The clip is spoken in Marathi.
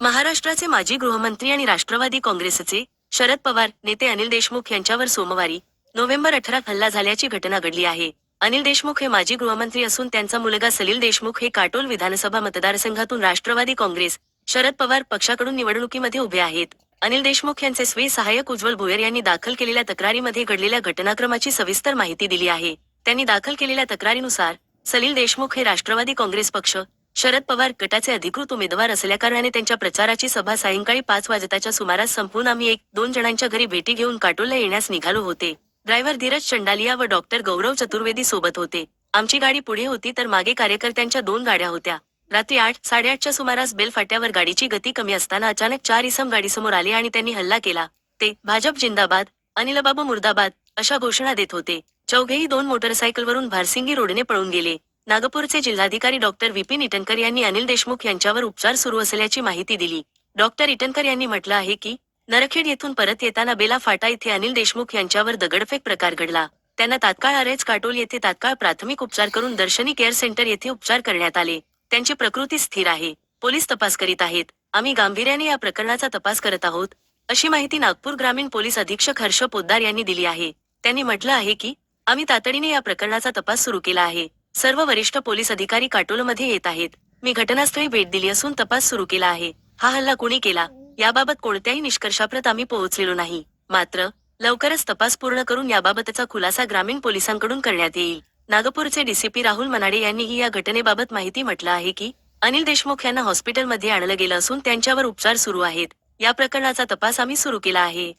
महाराष्ट्राचे माजी गृहमंत्री आणि राष्ट्रवादी काँग्रेसचे शरद पवार नेते अनिल देशमुख यांच्यावर सोमवारी नोव्हेंबर अठरा हल्ला झाल्याची घटना घडली आहे. अनिल देशमुख हे माजी गृहमंत्री असून त्यांचा मुलगा सलील देशमुख हे काटोल विधानसभा मतदारसंघातून राष्ट्रवादी काँग्रेस शरद पवार पक्षाकडून निवडणुकीमध्ये उभे आहेत. अनिल देशमुख यांचे स्वी सहाय्यक उज्ज्वल भोयर यांनी दाखल केलेल्या तक्रारीमध्ये घडलेल्या घटनाक्रमाची सविस्तर माहिती दिली आहे. त्यांनी दाखल केलेल्या तक्रारीनुसार सलील देशमुख हे राष्ट्रवादी काँग्रेस पक्ष शरद पवार गटाचे अधिकृत उमेदवार असल्याकारणाने त्यांच्या प्रचाराची सभा सायंकाळी पाच वाजताच्या सुमारास संपून आम्ही एक दोन जणांच्या घरी भेटी घेऊन काटोलला येण्यास निघालो होते. ड्रायव्हर धीरज चंडालिया व डॉक्टर गौरव चतुर्वेदी सोबत होते. आमची गाडी पुढे होती तर मागे कार्यकर्त्यांच्या दोन गाड्या होत्या. रात्री आठ साडेआठच्या सुमारास बेल फाट्यावर गाडीची गती कमी असताना अचानक चार इसम गाडीसमोर आले आणि त्यांनी हल्ला केला. ते भाजप जिंदाबाद अनिलबाबू मुर्दाबाद अशा घोषणा देत होते. चौघेही दोन मोटरसायकलवरून भारसिंगी रोडने पळून गेले. नागपूरचे जिल्हाधिकारी डॉक्टर विपिन इटनकर यांनी अनिल देशमुख यांच्यावर उपचार सुरू असल्याची माहिती दिली. डॉक्टर इटनकर यांनी म्हटलं आहे की नरखेड येथून परत येताना बेला फाटा येथे अनिल देशमुख यांच्यावर दगडफेक प्रकार घडला. त्यांना तात्काळ आरेज काटोल येथे तात्काळ प्राथमिक उपचार करून दर्शनी केअर सेंटर येथे उपचार करण्यात आले. त्यांची प्रकृती स्थिर आहे. पोलीस तपास करीत आहेत. आम्ही गांभीर्याने या प्रकरणाचा तपास करत आहोत अशी माहिती नागपूर ग्रामीण पोलीस अधीक्षक हर्ष पोद्दार यांनी दिली आहे. त्यांनी म्हटलं आहे की आम्ही तातडीने या प्रकरणाचा तपास सुरू केला आहे. सर्व वरिष्ठ पोलीस अधिकारी काटोलमध्ये येत आहेत. मी घटनास्थळी भेट दिली असून तपास सुरू केला आहे. हा हल्ला कोणी केला? याबाबत कोणत्याही निष्कर्षाप्रत आम्ही पोहोचलेलो नाही. मात्र लवकरच तपास पूर्ण करून याबाबतचा खुलासा ग्रामीण पोलिसांकडून करण्यात येईल. नागपूरचे डीसीपी राहुल मनाडे यांनीही या घटनेबाबत माहिती म्हटलं आहे की अनिल देशमुख यांना हॉस्पिटलमध्ये आणलं गेलं असून त्यांच्यावर उपचार सुरू आहेत. या प्रकरणाचा तपास आम्ही सुरू केला आहे.